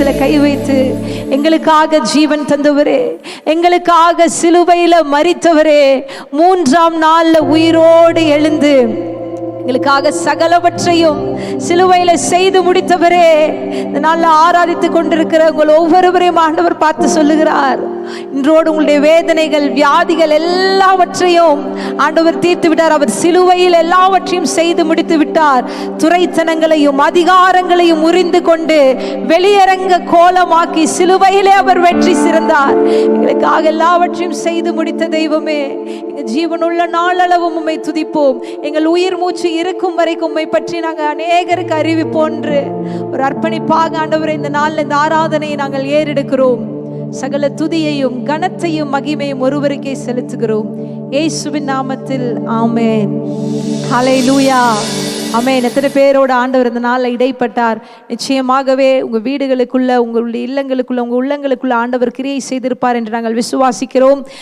இருதயத்தில் கை வைத்து எங்களுக்காக ஜீவன் தந்தவரே எங்களுக்காக சிலுவையில் மறித்தவரே மூன்றாம் நாள்ல உயிரோடு எழுந்து எங்களுக்காக சகலவற்றையும் சிலுவையில செய்து முடித்தவரே இந்த நாளில் ஆராதித்து கொண்டிருக்கிற உங்கள் ஒவ்வொருவரையும் ஆண்டவர் பார்த்து சொல்லுகிறார். இன்றோடு உங்களுடைய வேதனைகள் வியாதிகள் எல்லாவற்றையும் ஆண்டவர் தீர்த்து விட்டார் அவர் சிலுவையில் எல்லாவற்றையும் செய்து முடித்து விட்டார் துறைத்தனங்களையும் அதிகாரங்களையும் உறிந்து கொண்டு வெளியரங்க கோலமாக்கி சிலுவையிலே அவர் வெற்றி சிறந்தார். எங்களுக்காக எல்லாவற்றையும் செய்து முடித்த தெய்வமே எங்கள் ஜீவனுள்ள நாளளவும் உம்மை துதிப்போம். எங்கள் உயிர் மூச்சு இருக்கும் வரைக்கும் உம்மை பற்றி நாங்கள் அநேகருக்கு அறிவிப்போன்று ஒரு அர்ப்பணிப்பாக ஆண்டவரை இந்த நாளில் இந்த ஆராதனையை நாங்கள் ஏறெடுக்கிறோம். சகல துதியையும் கனத்தையும் மகிமையும் ஒருவருக்கே செலுத்துகிறோம். ஏசுவின் நாமத்தில் ஆமென். லூயா ஆமென். எத்தனை பேரோட ஆண்டவர் இந்த நாளில் இடைப்பட்டார். நிச்சயமாகவே உங்கள் வீடுகளுக்குள்ள உங்களுடைய இல்லங்களுக்குள்ள உங்கள் உள்ளங்களுக்குள்ள ஆண்டவர் கிரியை செய்திருப்பார் என்று நாங்கள் விசுவாசிக்கிறோம்.